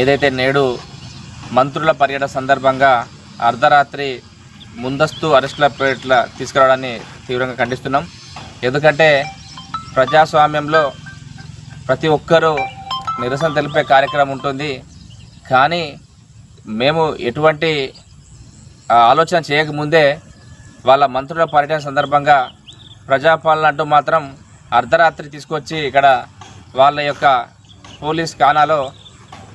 ఏదైతే నేడు మంత్రుల పర్యటన సందర్భంగా అర్ధరాత్రి ముందస్తు అరెస్టుల పేట్ల తీసుకురావడాన్ని తీవ్రంగా ఖండిస్తున్నాం. ఎందుకంటే ప్రజాస్వామ్యంలో ప్రతి ఒక్కరూ నిరసన తెలిపే కార్యక్రమం ఉంటుంది. కానీ మేము ఎటువంటి ఆలోచన చేయకముందే వాళ్ళ మంత్రుల పర్యటన సందర్భంగా ప్రజాపాలన అంటూ మాత్రం అర్ధరాత్రి తీసుకొచ్చి ఇక్కడ వాళ్ళ యొక్క పోలీస్ ఖానాలో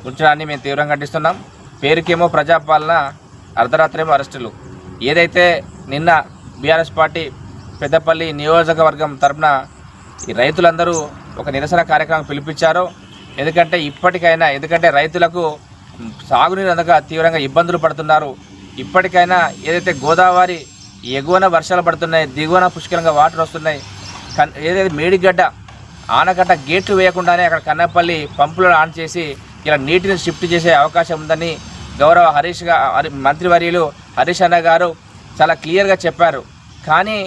ఉంచడాన్ని మేము తీవ్రంగా ఖండిస్తున్నాం. పేరుకేమో ప్రజాపాలన అర్ధరాత్రేమో అరెస్టులు. ఏదైతే నిన్న బీఆర్ఎస్ పార్టీ పెద్దపల్లి నియోజకవర్గం తరపున ఈ రైతులందరూ ఒక నిరసన కార్యక్రమం పిలిపించారో ఎందుకంటే ఇప్పటికైనా ఎందుకంటే రైతులకు సాగునీరు అందక తీవ్రంగా ఇబ్బందులు పడుతున్నారు. ఇప్పటికైనా ఏదైతే గోదావరి ఎగువన వర్షాలు పడుతున్నాయి దిగువన పుష్కలంగా వాటర్ వస్తున్నాయి కన్ ఏదైతే మేడిగడ్డ ఆనకట్ట గేట్లు వేయకుండానే అక్కడ కన్నపల్లి పంపులను ఆన్ చేసి ఇలా నీటిని షిఫ్ట్ చేసే అవకాశం ఉందని గౌరవ హరీష్ మంత్రివర్యులు హరీష్ అన్న గారు చాలా క్లియర్గా చెప్పారు. కానీ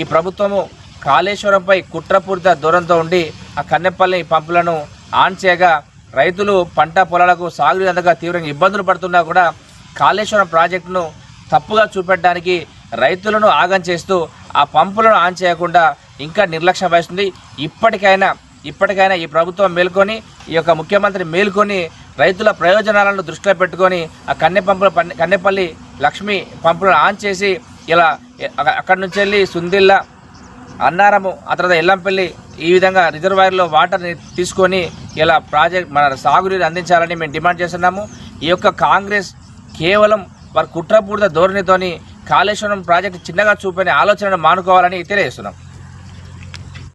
ఈ ప్రభుత్వము కాళేశ్వరంపై కుట్రపూరిత దూరంతో ఉండి ఆ కన్నెపల్లి పంపులను ఆన్ చేయగా రైతులు పంట పొలాలకు సాగునీరు తీవ్రంగా ఇబ్బందులు పడుతున్నా కూడా కాళేశ్వరం ప్రాజెక్టును తప్పుగా చూపెట్టడానికి రైతులను ఆగం చేస్తూ ఆ పంపులను ఆన్ చేయకుండా ఇంకా నిర్లక్ష్యం వహిస్తుంది. ఇప్పటికైనా ఇప్పటికైనా ఈ ప్రభుత్వం మేల్కొని ఈ యొక్క ముఖ్యమంత్రి మేల్కొని రైతుల ప్రయోజనాలను దృష్టిలో పెట్టుకొని ఆ కన్నె పంపుల కన్నెపల్లి లక్ష్మి పంపులను ఆన్ చేసి ఇలా అక్కడి నుంచి వెళ్ళి సుందిల్ల అన్నారము ఆ తర్వాత ఎల్లంపల్లి ఈ విధంగా రిజర్వాయర్లో వాటర్ని తీసుకొని ఇలా ప్రాజెక్ట్ మన సాగునీరు అందించాలని మేము డిమాండ్ చేస్తున్నాము. ఈ యొక్క కాంగ్రెస్ కేవలం వారి కుట్రపూరిత ధోరణితోని కాళేశ్వరం ప్రాజెక్టు చిన్నగా చూపని ఆలోచనను మానుకోవాలని తెలియజేస్తున్నాం.